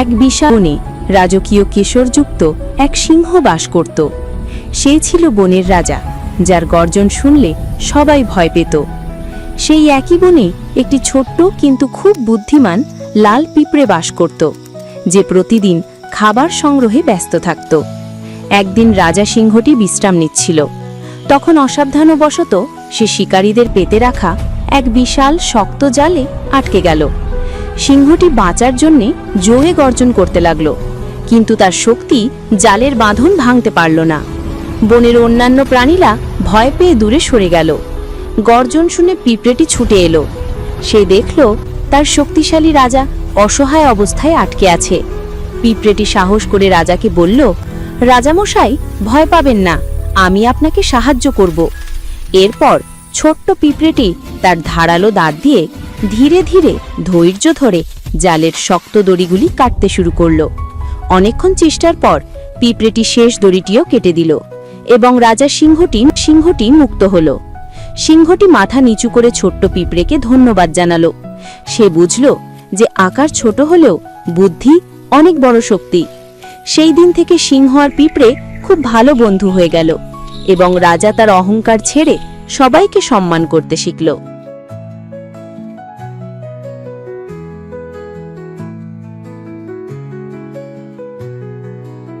এক বিশাল বনে রাজকীয় কেশরযুক্ত এক সিংহ বাস করত। সে ছিল বনের রাজা, যার গর্জন শুনলে সবাই ভয় পেত। সেই একই বনে একটি ছোট্ট কিন্তু খুব বুদ্ধিমান লাল পিঁপড়ে বাস করত, যে প্রতিদিন খাবার সংগ্রহে ব্যস্ত থাকত। একদিন রাজা সিংহটি বিশ্রাম নিচ্ছিল। তখন অসাবধানবশত সে শিকারীদের পেতে রাখা এক বিশাল শক্ত জালে আটকে গেল। সিংহটি বাঁচার জন্যে জোরে গর্জন করতে লাগল, কিন্তু তার শক্তি জালের বাঁধন ভাঙতে পারল না। বনের অন্যান্য প্রাণীরা ভয় পেয়ে দূরে সরে গেল। গর্জন শুনে পিঁপড়েটি ছুটে এলো। সে দেখল তার শক্তিশালী রাজা অসহায় অবস্থায় আটকে আছে। পিঁপড়েটি সাহস করে রাজাকে বলল, রাজামশাই, ভয় পাবেন না, আমি আপনাকে সাহায্য করব। এরপর ছোট্ট পিঁপড়েটি তার ধারালো দাঁত দিয়ে ধীরে ধীরে ধৈর্য ধরে জালের শক্ত দড়িগুলি কাটতে শুরু করল। অনেকক্ষণ চেষ্টার পর পিঁপড়েটি শেষ দড়িটিও কেটে দিল এবং রাজা সিংহটি সিংহটি মুক্ত হল। সিংহটি মাথা নিচু করে ছোট্ট পিঁপড়েকে ধন্যবাদ জানালো। সে বুঝল যে আকার ছোট হলেও বুদ্ধি অনেক বড় শক্তি। সেই দিন থেকে সিংহ আর পিঁপড়ে খুব ভালো বন্ধু হয়ে গেল এবং রাজা তার অহংকার ছেড়ে সবাইকে সম্মান করতে শিখল।